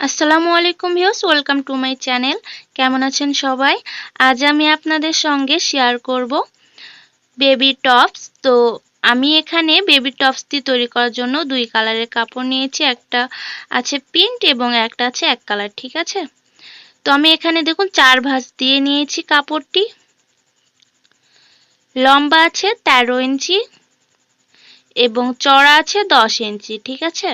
আসসালামু আলাইকুম views welcome to my channel. কেমন আছেন সবাই? আজ আমি আপনাদের সঙ্গে শেয়ার করব বেবি টপস। তো আমি এখানে বেবি টপসটি তৈরি করার জন্য দুই কালারের কাপড় নিয়েছি। একটা আছে পিঙ্ক এবং একটা আছে এক কালার, ঠিক আছে? তো আমি এখানে দেখুন, চার ভাঁজ দিয়ে নিয়েছি কাপড়টি। লম্বা আছে তেরো ইঞ্চি এবং চড়া আছে দশ ইঞ্চি, ঠিক আছে?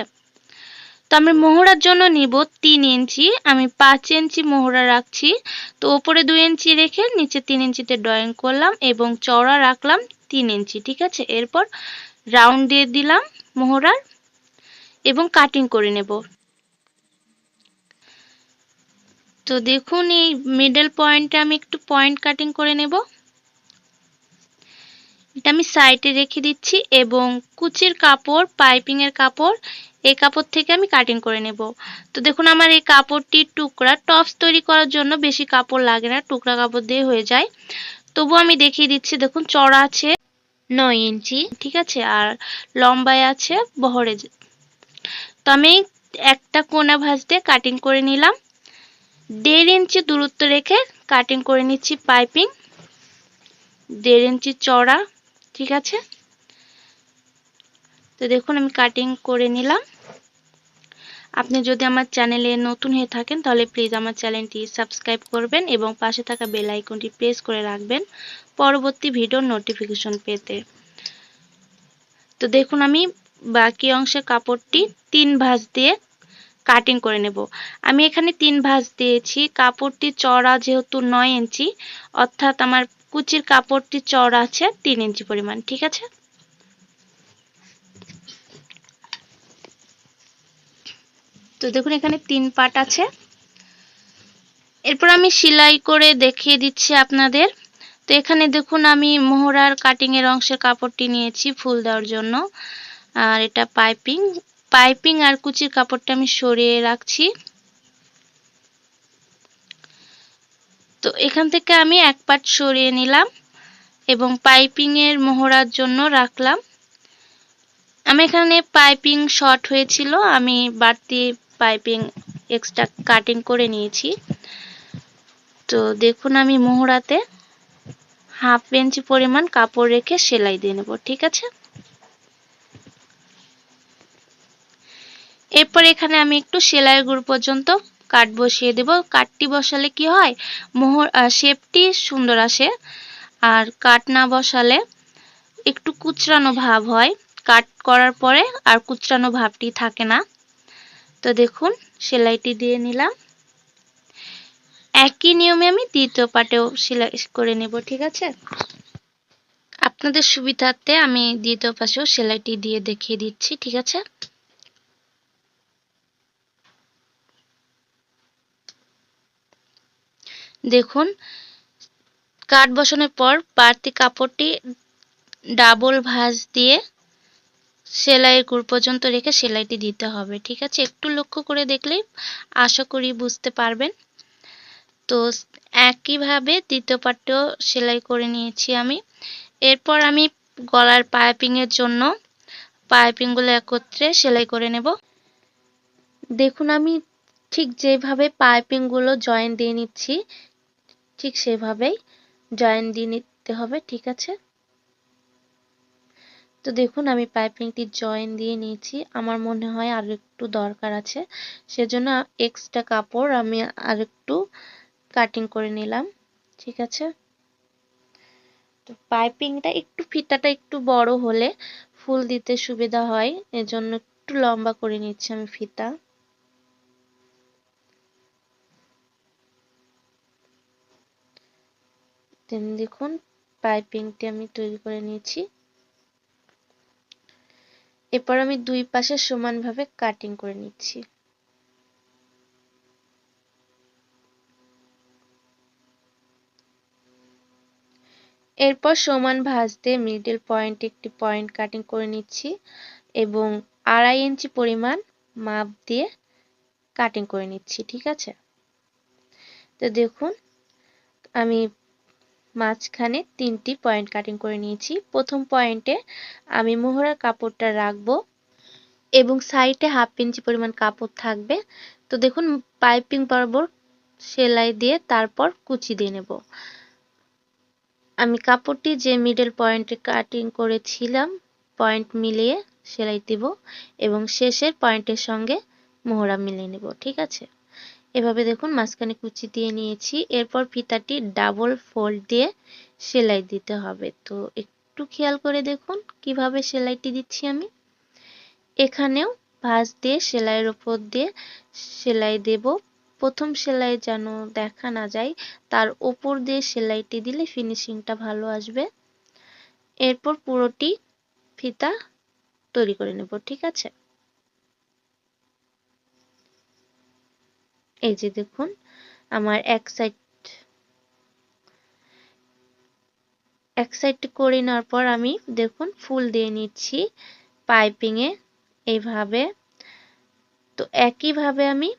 তো আমি মোহরার জন্য নিব তিন ইঞ্চি, আমি পাঁচ ইঞ্চি মোহরা রাখছি। তো ওপরে দুই ইঞ্চি রেখে নিচে তিন ইঞ্চিতে ড্রয়িং করলাম এবং চওড়া রাখলাম তিন ইঞ্চি, ঠিক আছে? এরপর রাউন্ড দিয়ে দিলাম মোহরার এবং কাটিং করে নেব। তো দেখুন এই মিডল পয়েন্টে আমি একটু পয়েন্ট কাটিং করে নেব। এটা আমি সাইডে রেখে দিচ্ছি এবং কুচির কাপড় পাইপিংয়ের কাপড়, এই কাপড় থেকে আমি কাটিং করে নেব। তো দেখুন, আমার এই কাপড়টির টুকরা টপস তৈরি করার জন্য বেশি কাপড় লাগে না, টুকরা কাপড় দিয়ে হয়ে যায়। তবু আমি দেখিয়ে দিচ্ছি, দেখুন, চড়া আছে নয় ইঞ্চি, ঠিক আছে, আর লম্বায় আছে বহরে তো আমি একটা কোনা ভাঁজ দিয়ে কাটিং করে নিলাম। দেড় ইঞ্চি দূরত্ব রেখে কাটিং করে নিচ্ছি পাইপিং। দেড় ইঞ্চি চড়া। ঠিক আছে? তো দেখুন, আমি কাটিং করে নিলাম। আপনি যদি আমার চ্যানেলে নতুন হয়ে থাকেন, তাহলে প্লিজ আমার চ্যানেলটি সাবস্ক্রাইব করবেন এবং পাশে থাকা বেল আইকনটি প্রেস করে রাখবেন পরবর্তী ভিডিওর নোটিফিকেশন পেতে। তো দেখুন, আমি বাকি অংশে কাপড়টি তিন ভাঁজ দিয়ে কাটিং করে নেব। আমি এখানে তিন ভাঁজ দিয়েছি। কাপড়টি চড়া যেহেতু নয় ইঞ্চি, অর্থাৎ আমার কুচির কাপড়টি চড়া আছে, তিন ইঞ্চি পরিমাণ, ঠিক আছে? তো দেখুন, এখানে তিন পাট আছে। এরপর আমি সেলাই করে দেখিয়ে দিচ্ছি আপনাদের। তো এখানে দেখুন, আমি মোহরার কাটিংয়ের অংশের কাপড়টি নিয়েছি ফুল দেওয়ার জন্য। আর এটা পাইপিং পাইপিং আর কুচির কাপড়টা আমি সরিয়ে রাখছি। তো এখান থেকে আমি এক পাট সরিয়ে নিলাম এবং পাইপিংয়ের মোহরার জন্য রাখলাম। আমি এখানে পাইপিং শর্ট হয়েছিল, আমি বাড়তি পাইপিং এক্সট্রা কাটিং করে নিয়েছি। তো দেখুন আমি মোহরাতে হাফ ইঞ্চি পরিমাণ কাপড় রেখে সেলাই দিয়ে নেব, ঠিক আছে? এরপর এখানে আমি একটু সেলাইয়ের গুঁড়ো পর্যন্ত কাট বসিয়ে দেব। কাটটি বসালে কি হয়? মোহর শেপটি সুন্দর আসে। আর কাট না বসালে একটু কুচরানো ভাব হয়। কাট করার পরে আর কুচরানো ভাবটি থাকে না। তো দেখুন, সেলাইটি দিয়ে নিলাম। একই নিয়মে আমি দ্বিতীয় পাটেও সেলাই করে নেব, ঠিক আছে? আপনাদের সুবিধার্থে আমি দ্বিতীয় পাশেও সেলাইটি দিয়ে দেখিয়ে দিচ্ছি, ঠিক আছে? দেখুন কাট বসানোর পর বাড়তি কাপড়টি ডাবল ভাঁজ দিয়ে সেলাইয়ের গুড় পর্যন্ত রেখে সেলাইটি দিতে হবে, ঠিক আছে? একটু লক্ষ্য করে দেখলেই আশা করি বুঝতে পারবেন। তো একইভাবে দ্বিতীয় পাটটাও সেলাই করে নিয়েছি আমি। এরপর আমি গলার পাইপিংয়ের জন্য পাইপিংগুলো একত্রে সেলাই করে নেব। দেখুন, আমি ঠিক যেভাবে পাইপিংগুলো জয়েন দিয়ে নিচ্ছি ঠিক সেভাবেই জয়েন দিয়ে নিতে হবে, ঠিক আছে? তো দেখুন, আমি পাইপিংটি জয়েন দিয়ে নিয়েছি। আমার মনে হয় আর একটু দরকার আছে। সেজন্য এক্সট্রা কাপড় আমি আর একটু কাটিং করে নিলাম, ঠিক আছে? তো পাইপিংটা একটু, ফিতাটা একটু বড় হলে ফুল দিতে সুবিধা হয়। এজন্য একটু লম্বা করে নিচ্ছি আমি ফিতা। দেখুন পাইপিংটি আমি তৈরি করে নিয়েছি। এরপর আমি দুই পাশে সমানভাবে কাটিং করে নিচ্ছি। এরপর সমান ভাঁজ দিয়ে মিডল পয়েন্টে একটি পয়েন্ট কাটিং করে নিচ্ছি এবং আড়াই ইঞ্চি পরিমাণ মাপ দিয়ে কাটিং করে নিচ্ছি, ঠিক আছে? তো দেখুন, আমি মাঝখানে তিনটি পয়েন্ট কাটিং করে নিয়েছি। প্রথম পয়েন্টে আমি মোহরার কাপড়টা রাখব এবং সাইডে হাফ ইঞ্চি পরিমাণ কাপড় থাকবে। তো দেখুন পাইপিং বরাবর সেলাই দিয়ে তারপর কুচি দিয়ে নেব। আমি কাপড়টি যে মিডল পয়েন্টে কাটিং করেছিলাম পয়েন্ট মিলিয়ে সেলাই দিব এবং শেষের পয়েন্টের সঙ্গে মোহরা মিলিয়ে নেব, ঠিক আছে? এভাবে দেখুন মাঝখানে কুচি দিয়ে নিয়েছি। এরপর ফিতাটি ডাবল ফোল্ড দিয়ে সেলাই দিতে হবে। তো একটু খেয়াল করে দেখুন কীভাবে সেলাইটি দিচ্ছি আমি। এখানেও ভাঁজ দিয়ে সেলাইয়ের ওপর দিয়ে সেলাই দেব। প্রথম সেলাই যেন দেখা না যায়, তার ওপর দিয়ে সেলাইটি দিলে ফিনিশিংটা ভালো আসবে। এরপর পুরোটি ফিতা তৈরি করে নেব, ঠিক আছে? এই যে দেখুন, আমার এক সাইড এক সাইড করে নেওয়ার পর আমি দেখুন ফুল দিয়ে নিচ্ছি পাইপিংয়ে এইভাবে। তো একইভাবে আমি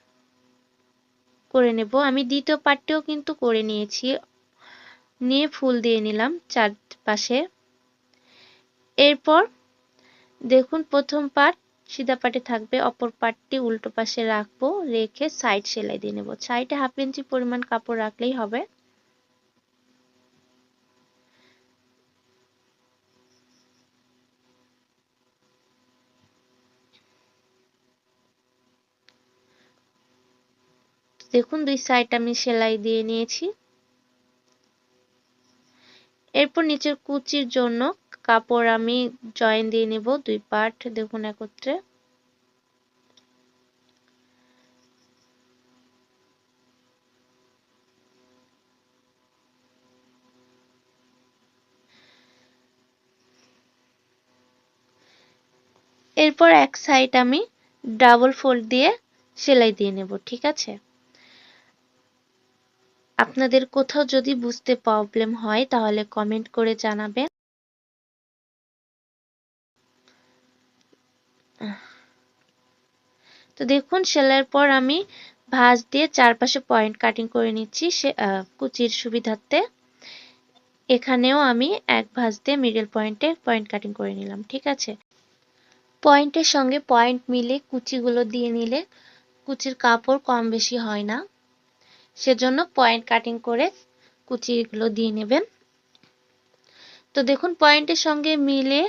করে নেব। আমি দ্বিতীয় পার্টটিও কিন্তু করে নিয়েছি। নিয়ে ফুল দিয়ে নিলাম চারপাশে। এরপর দেখুন প্রথম পার্ট সিধা পাটে থাকবে, অপর পার্টটি উল্টো পাশে রাখব, রেখে সাইড সেলাই দিয়ে নেব। সাইডে হাফ ইঞ্চি পরিমাণ কাপড় রাখলেই হবে। দেখুন, দুই সাইড আমি সেলাই দিয়ে নিয়েছি। এরপর নিচের কুচির জন্য কাপড় আমি জয়েন দিয়ে নেব, দুই পার্ট দেখুন একত্রে। এরপর এক সাইড আমি ডাবল ফোল্ড দিয়ে সেলাই দিয়ে নেব, ঠিক আছে? আপনাদের কোথাও যদি বুঝতে প্রবলেম হয়, তাহলে কমেন্ট করে জানাবেন। তো দেখুন, সেলাইয়ের পর আমি ভাঁজ দিয়ে চারপাশে পয়েন্ট কাটিং করে নিচ্ছি সে কুচির সুবিধার্থে। এখানেও আমি এক ভাঁজ দিয়ে মিডল পয়েন্টে পয়েন্ট কাটিং করে নিলাম, ঠিক আছে? পয়েন্টের সঙ্গে পয়েন্ট মিলে কুচিগুলো দিয়ে নিলে কুচির কাপড় কম বেশি হয় না। সেজন্য পয়েন্ট কাটিং করে কুচিগুলো দিয়ে নেবেন। তো দেখুন পয়েন্টের সঙ্গে মিলে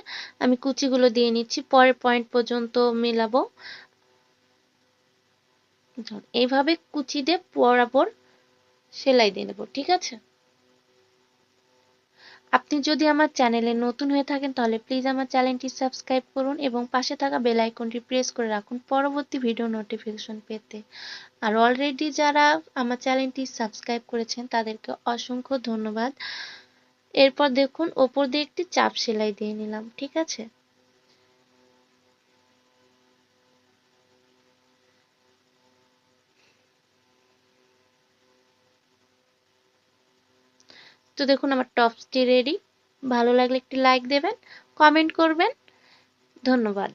আমি কুচিগুলো দিয়ে নিচ্ছি, পরের পয়েন্ট পর্যন্ত মেলাবো। এইভাবে কুচি দিয়ে বরাবর সেলাই দিয়ে নেব, ঠিক আছে? আপনি যদি আমার চ্যানেলে নতুন হয়ে থাকেন, তাহলে প্লিজ আমার চ্যানেলটি সাবস্ক্রাইব করুন এবং পাশে থাকা বেল আইকনটি প্রেস করে রাখুন পরবর্তী ভিডিও নোটিফিকেশন পেতে। আর অলরেডি যারা আমার চ্যানেলটি সাবস্ক্রাইব করেছেন, তাদেরকে অসংখ্য ধন্যবাদ। এরপর দেখুন, ওপর দিয়ে একটি চাপ সেলাই দিয়ে নিলাম, ঠিক আছে? তো দেখুন আমার টপসটি রেডি ভালো লাগলে একটি লাইক দেবেন কমেন্ট করবেন। ধন্যবাদ।